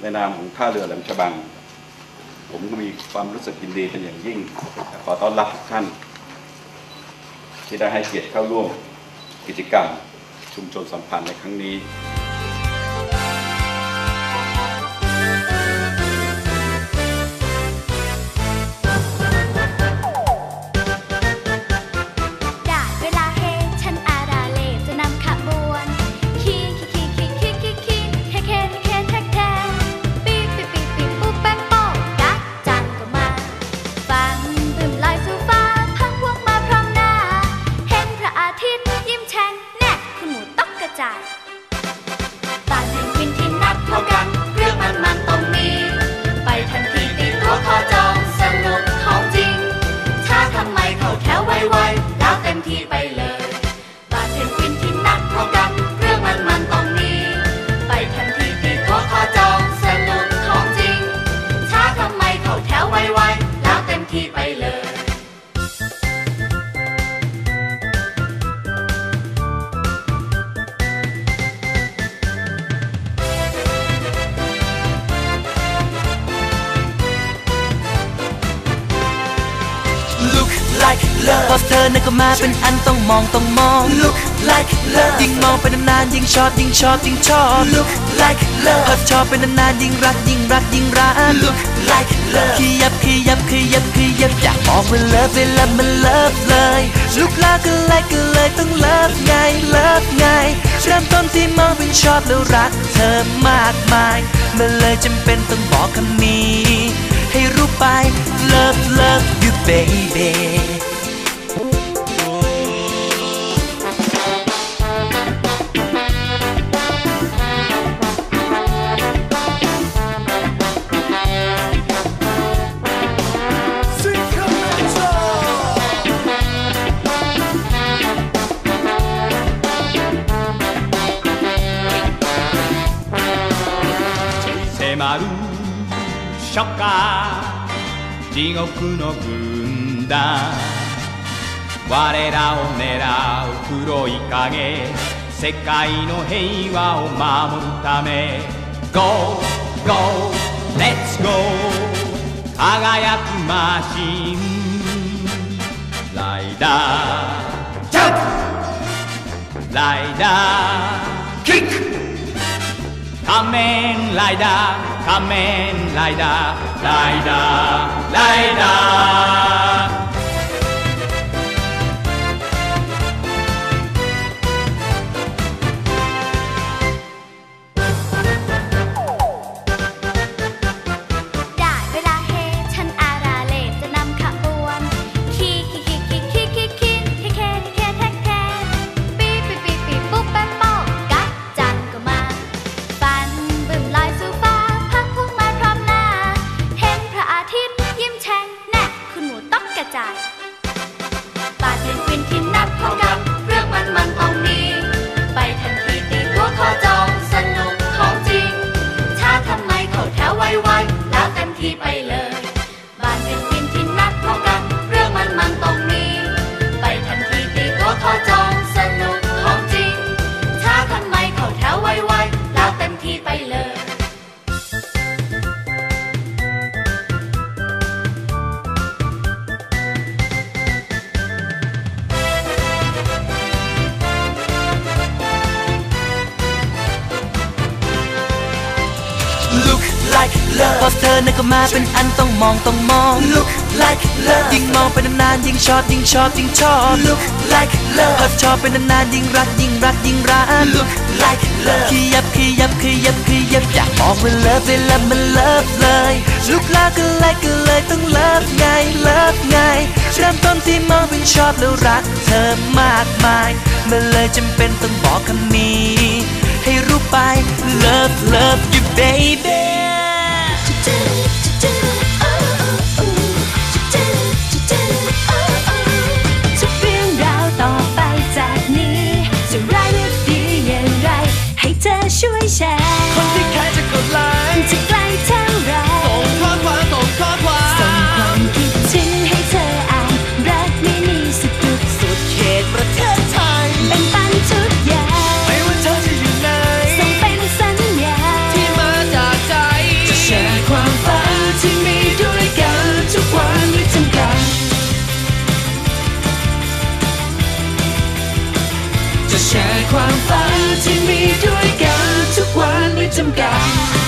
ในนามของท่าเรือแหลมฉบัง ผมก็มีความรู้สึกยินดีเป็นอย่างยิ่ง ขอต้อนรับทุกท่าน ที่ได้ให้เกียรติเข้าร่วมกิจกรรมชุมชนสัมพันธ์ในครั้งนี้ like love พอเธอนั้นก็มาเป็นอันต้องมองต้องมอง Look like love ยิ่งมองไปนานๆยิ่งชอบยิ่งชอบยิ่งชอบ Look like love พอชอบไปนานๆยิ่งรักยิ่งรักยิ่งรัก Look like love ขยับขยับขยับขยับอยากบอกว่า love เวลามัน love เลย Look like ก็เลยก็เลยต้อง love ไง love ไงเริ่มต้นที่มองเป็นชอบแล้วรักเธอมากมายมันเลยจำเป็นต้องบอกคำนี้ ให้รู้ไป love love you baby 初夏地獄の軍団。我らを狙う黒い影。世界の平和を守るため。Go Go Let's Go 輝くマシン。ライダージャンプ！ライダー。Kamen leider, Kamen leider, leider, leider. จายบาดเย็นฟินที่นับเข้ากันเรื่องมันมันต้องมีไปทันทีตีตัวขอจองสนุกของจริงช้าทำไมเขาแถวไวๆแล้วเต็มที่ไปเลย love พอเธอนั้นก็มาเป็นอันต้องมองต้องมอง Look like love ยิ่งมองไปนานๆยิ่งชอบยิ่งชอบยิ่งชอบ Look like love พอชอบไปนานๆยิ่งรักยิ่งรักยิ่งรัก Look like love ขยับขยับขยับขยับอยากบอกว่า love เวลามัน love เลย Look like ก็เลยก็เลยต้อง love ไง love ไงเริ่มต้นที่มองเป็นชอบแล้วรักเธอมากมายมันเลยจำเป็นต้องบอกคำนี้ ให้รู้ไป love love you baby ทุ แชร์ความฝันที่มีด้วยกันทุกวันไม่จำกัด